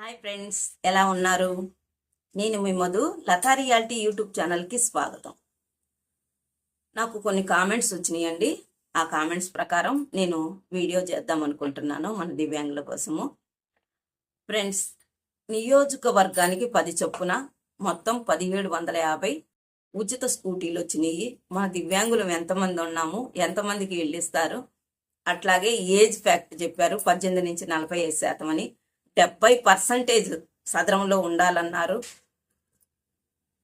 Hi friends ఎలా ఉన్నారు? నేను మీ మధు లతా రియాలిటీ యూట్యూబ్ ఛానల్కి స్వాగతం. నాకు కొన్ని కామెంట్స్ వచ్చినాయండి. ఆ కామెంట్స్ ప్రకారం నేను వీడియో చేద్దాం అనుకుంటున్నాను మన దివ్యాంగుల కోసము. ఫ్రెండ్స్ నియోజకవర్గానికి పది చొప్పున మొత్తం పదిహేడు వందల యాభై ఉచిత స్కూటీలు వచ్చినాయి. మన దివ్యాంగులం ఎంతమంది ఉన్నాము ఎంతమందికి వెళ్ళిస్తారు అట్లాగే ఏజ్ ఫ్యాక్ట్ చెప్పారు పద్దెనిమిది నుంచి నలభై ఐదు శాతం అని. డెబ్బై పర్సంటేజ్ సదరంలో ఉండాలన్నారు.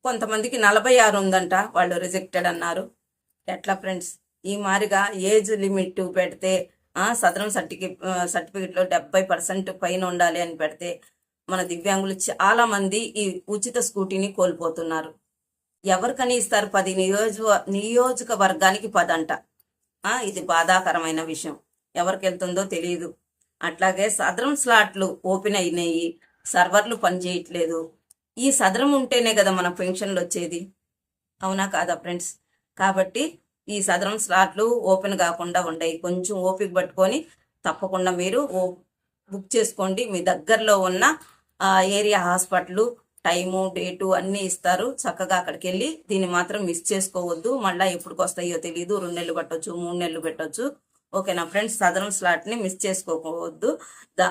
కొంతమందికి నలభై ఆరు ఉందంట వాళ్ళు రిజెక్టెడ్ అన్నారు. ఎట్లా ఫ్రెండ్స్? ఈ మారిగా ఏజ్ లిమిట్ పెడితే సదరం సర్టిఫికేట్ సర్టిఫికెట్లో డెబ్బై పర్సెంట్ పైన ఉండాలి అని పెడితే మన దివ్యాంగులు చాలా మంది ఈ ఉచిత స్కూటీని కోల్పోతున్నారు. ఎవరికని ఇస్తారు పది నియోజక నియోజకవర్గానికి పదంట. ఆ, ఇది బాధాకరమైన విషయం. ఎవరికి వెళ్తుందో తెలియదు అట్లాగే సదరం స్లాట్లు ఓపెన్ అయినాయి సర్వర్లు పనిచేయట్లేదు ఈ సదరం ఉంటేనే కదా మన పెన్షన్లు వచ్చేది. అవునా కాదా ఫ్రెండ్స్? కాబట్టి ఈ సదరం స్లాట్లు ఓపెన్ కాకుండా ఉండయి. కొంచెం ఓపిక పట్టుకొని తప్పకుండా మీరు ఓ బుక్ చేసుకోండి. మీ దగ్గరలో ఉన్న ఆ, ఏరియా హాస్పిటల్ టైము డేటు అన్నీ ఇస్తారు. చక్కగా అక్కడికి వెళ్ళి దీన్ని మాత్రం మిస్ చేసుకోవద్దు. మళ్ళీ ఎప్పటికి వస్తాయో తెలియదు రెండు నెలలు పెట్టొచ్చు మూడు నెలలు పెట్టవచ్చు ఓకే నా ఫ్రెండ్స్ సదరం స్లాట్ని మిస్ చేసుకోవద్దు.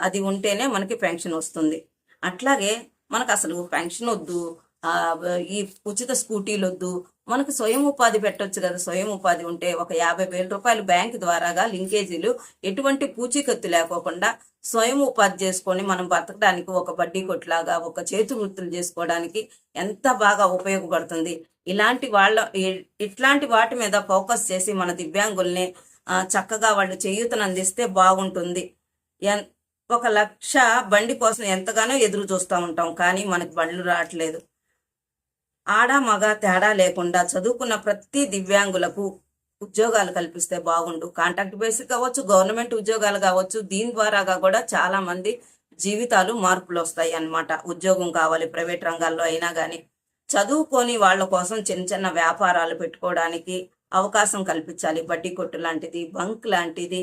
అది ఉంటేనే మనకి పెన్షన్ వస్తుంది. అట్లాగే మనకు అసలు పెన్షన్ వద్దు ఈ ఉచిత స్కూటీలు వద్దు. మనకు స్వయం ఉపాధి పెట్టొచ్చు కదా. స్వయం ఉపాధి ఉంటే ఒక యాభై వేల రూపాయలు బ్యాంక్ ద్వారాగా లింకేజీలు ఎటువంటి పూచీకత్తు లేకోకుండా స్వయం ఉపాధి చేసుకొని మనం బతకడానికి ఒక బడ్డీ కొట్లాగా ఒక చేతి వృత్తులు చేసుకోవడానికి ఎంత బాగా ఉపయోగపడుతుంది. ఇలాంటి వాళ్ళ ఇట్లాంటి వాటి మీద ఫోకస్ చేసి మన దివ్యాంగుల్ని చక్కగా వాళ్ళు చేయూతను అందిస్తే బాగుంటుంది. ఎన్- ఒక లక్ష బండి కోసం ఎంతగానో ఎదురు చూస్తూ ఉంటాం కానీ మనకి బండ్లు రావట్లేదు. ఆడ మగ తేడా లేకుండా చదువుకున్న ప్రతి దివ్యాంగులకు ఉద్యోగాలు కల్పిస్తే బాగుండు. కాంట్రాక్ట్ బేసిక్ కావచ్చు గవర్నమెంట్ ఉద్యోగాలు కావచ్చు దీని ద్వారాగా కూడా చాలా మంది జీవితాలు మార్పులు వస్తాయి అన్నమాట. ఉద్యోగం కావాలి ప్రైవేట్ రంగాల్లో అయినా కానీ చదువుకొని వాళ్ళ కోసం చిన్న చిన్న వ్యాపారాలు పెట్టుకోవడానికి అవకాశం కల్పించాలి. బడ్డీ కొట్టు లాంటిది బంక్ లాంటిది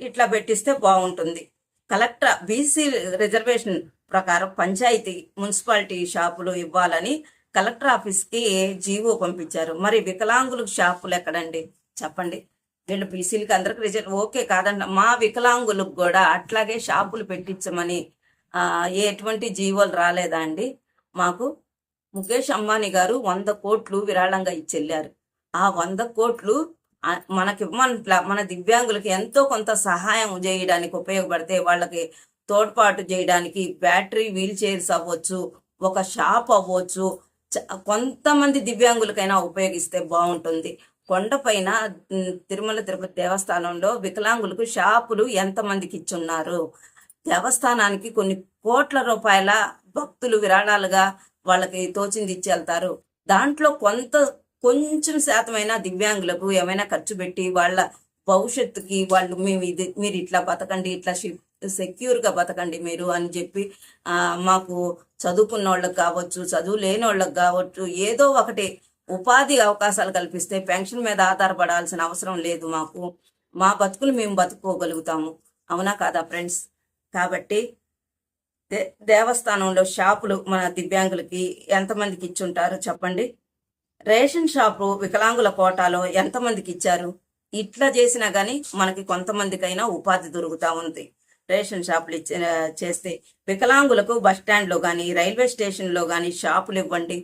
ఇట్లా పెట్టిస్తే బాగుంటుంది. కలెక్టర్ బీసీ రిజర్వేషన్ ప్రకారం పంచాయతీ మున్సిపాలిటీ షాపులు ఇవ్వాలని కలెక్టర్ ఆఫీస్కి జీవో పంపించారు. మరి వికలాంగులకు షాపులు ఎక్కడండి? చెప్పండి. వీళ్ళు బీసీలకి అందరికి రిజర్వ్ ఓకే కాదండి మా వికలాంగులకు కూడా అట్లాగే షాపులు పెట్టించమని ఎటువంటి జీవోలు రాలేదా అండి? మాకు ముఖేష్ అంబానీ గారు వంద కోట్లు విరాళంగా ఇచ్చెళ్ళారు. ఆ వంద కోట్లు మనకి మన మన దివ్యాంగులకి ఎంతో కొంత సహాయం చేయడానికి ఉపయోగపడితే వాళ్ళకి తోడ్పాటు చేయడానికి బ్యాటరీ వీల్ చైర్స్ అవ్వచ్చు ఒక షాప్ అవ్వచ్చు చ- కొంతమంది దివ్యాంగులకైనా ఉపయోగిస్తే బాగుంటుంది. కొండపైన తిరుమల తిరుపతి దేవస్థానంలో వికలాంగులకు షాపులు ఎంతమందికి ఇచ్చున్నారు? దేవస్థానానికి కొన్ని కోట్ల రూపాయల భక్తులు విరాళాలుగా వాళ్ళకి తోచింది ఇచ్చి వెళ్తారు దాంట్లో కొంత కొంచెం శాతమైన దివ్యాంగులకు ఏమైనా ఖర్చు పెట్టి వాళ్ళ భవిష్యత్తుకి వాళ్ళు మేము ఇది మీరు ఇట్లా బతకండి ఇట్లా సెక్యూర్గా బతకండి మీరు అని చెప్పి ఆ, మాకు చదువుకున్న వాళ్ళకి కావచ్చు చదువు లేని వాళ్ళకి కావచ్చు ఏదో ఒకటి ఉపాధి అవకాశాలు కల్పిస్తే పెన్షన్ మీద ఆధారపడాల్సిన అవసరం లేదు మాకు. మా బతుకులు మేము బతుకోగలుగుతాము. అవునా కాదా ఫ్రెండ్స్? కాబట్టి దే దేవస్థానంలో షాపులు మన దివ్యాంగులకి ఎంతమందికి ఇచ్చుంటారు చెప్పండి? రేషన్ షాపు వికలాంగుల కోటాలో ఎంతమందికి ఇచ్చారు ఇట్లా చేసినా కానీ మనకి కొంతమందికైనా ఉపాధి దొరుకుతా ఉంది. రేషన్ షాపులు ఇచ్చే చేస్తే వికలాంగులకు బస్ స్టాండ్లో కానీ రైల్వే స్టేషన్లో కానీ షాపులు ఇవ్వండి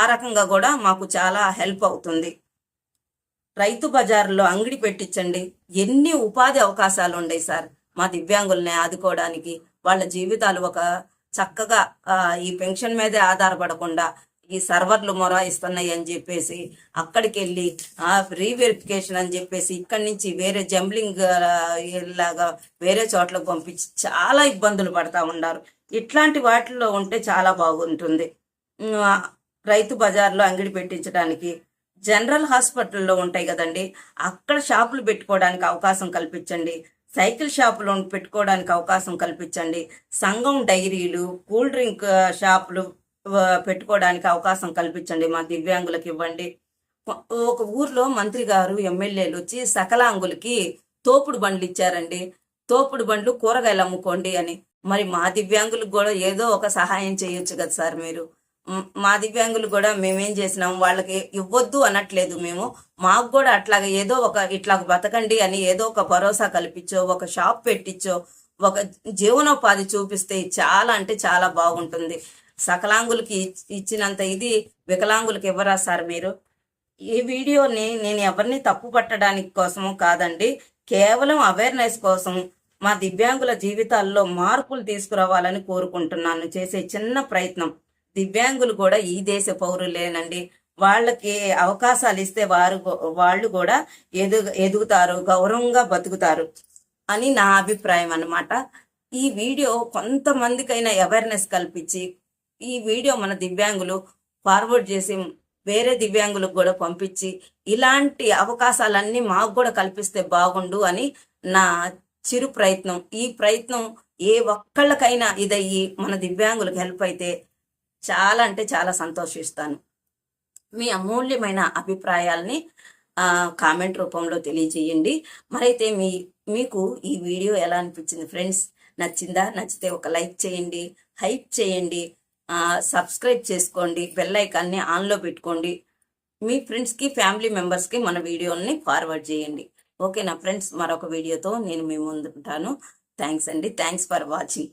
ఆ రకంగా కూడా మాకు చాలా హెల్ప్ అవుతుంది. రైతు బజార్లో అంగడి పెట్టించండి. ఎన్ని ఉపాధి అవకాశాలు ఉన్నాయి సార్ మా దివ్యాంగుల్ని ఆదుకోవడానికి. వాళ్ళ జీవితాలు ఒక చక్కగా ఈ పెన్షన్ మీదే ఆధారపడకుండా ఈ సర్వర్లు మొరాయిస్తున్నాయి అని చెప్పేసి అక్కడికి వెళ్ళి ఆ రీవెరిఫికేషన్ అని చెప్పేసి ఇక్కడి నుంచి వేరే జంబ్లింగ్ లాగా వేరే చోట్లకు పంపించి చాలా ఇబ్బందులు పడతా ఉన్నారు. ఇట్లాంటి వాటిల్లో ఉంటే చాలా బాగుంటుంది. రైతు బజార్లో అంగడి పెట్టించడానికి జనరల్ హాస్పిటల్లో ఉంటాయి కదండి అక్కడ షాపులు పెట్టుకోవడానికి అవకాశం కల్పించండి. సైకిల్ షాపులు పెట్టుకోవడానికి అవకాశం కల్పించండి. సంఘం డైరీలు కూల్ డ్రింక్ షాపులు పెట్టుకోవడానికి అవకాశం కల్పించండి మా దివ్యాంగులకు ఇవ్వండి. ఒక ఊర్లో మంత్రి గారు ఎమ్మెల్యేలు వచ్చి సకలాంగులకి తోపుడు బండ్లు ఇచ్చారండి. తోపుడు బండ్లు కూరగాయలు అమ్ముకోండి అని. మరి మా దివ్యాంగులకు కూడా ఏదో ఒక సహాయం చేయొచ్చు కదా సార్ మీరు. మా దివ్యాంగులు కూడా మేమేం చేసినాం వాళ్ళకి ఇవ్వద్దు అనట్లేదు మేము. మాకు కూడా అట్లాగే ఏదో ఒక ఇట్లా బతకండి అని ఏదో ఒక భరోసా కల్పించో ఒక షాప్ పెట్టించో ఒక జీవనోపాధి చూపిస్తే చాలా అంటే చాలా బాగుంటుంది. సకలాంగులకి ఇచ్చినంత ఇది వికలాంగులకి ఇవ్వరా సార్ మీరు? ఈ వీడియోని నేను ఎవరిని తప్పు పట్టడానికి కోసము కాదండి కేవలం అవేర్నెస్ కోసం మా దివ్యాంగుల జీవితాల్లో మార్పులు తీసుకురావాలని కోరుకుంటున్నాను చేసే చిన్న ప్రయత్నం. దివ్యాంగులు కూడా ఈ దేశ పౌరులేనండి. వాళ్ళకి అవకాశాలు ఇస్తే వారు వాళ్ళు కూడా ఎదు ఎదుగుతారు గౌరవంగా బతుకుతారు అని నా అభిప్రాయం అన్నమాట. ఈ వీడియో కొంతమందికైనా అవేర్నెస్ కల్పించి ఈ వీడియో మన దివ్యాంగులు ఫార్వర్డ్ చేసి వేరే దివ్యాంగులకు కూడా పంపించి ఇలాంటి అవకాశాలన్నీ మాకు కూడా కల్పిస్తే బాగుండు అని నా చిరు ప్రయత్నం. ఈ ప్రయత్నం ఏ ఒక్కళ్ళకైనా ఇదయ్యి మన దివ్యాంగులకు హెల్ప్ అయితే చాలా అంటే చాలా సంతోషిస్తాను. మీ అమూల్యమైన అభిప్రాయాల్ని కామెంట్ రూపంలో తెలియజేయండి. మరైతే మీ మీకు ఈ వీడియో ఎలా అనిపించింది? ఫ్రెండ్స్ నచ్చిందా? నచ్చితే ఒక లైక్ చేయండి హైప్ చేయండి. సబ్స్క్రైబ్ చేసుకోండి బెల్ ఐకాన్ని ఆన్లో పెట్టుకోండి. మీ ఫ్రెండ్స్కి ఫ్యామిలీ మెంబర్స్కి మన వీడియోని ఫార్వర్డ్ చేయండి. ఓకే నా ఫ్రెండ్స్? మరొక వీడియోతో నేను మీ ముందు ఉంటాను థ్యాంక్స్ అండి. Thanks for watching.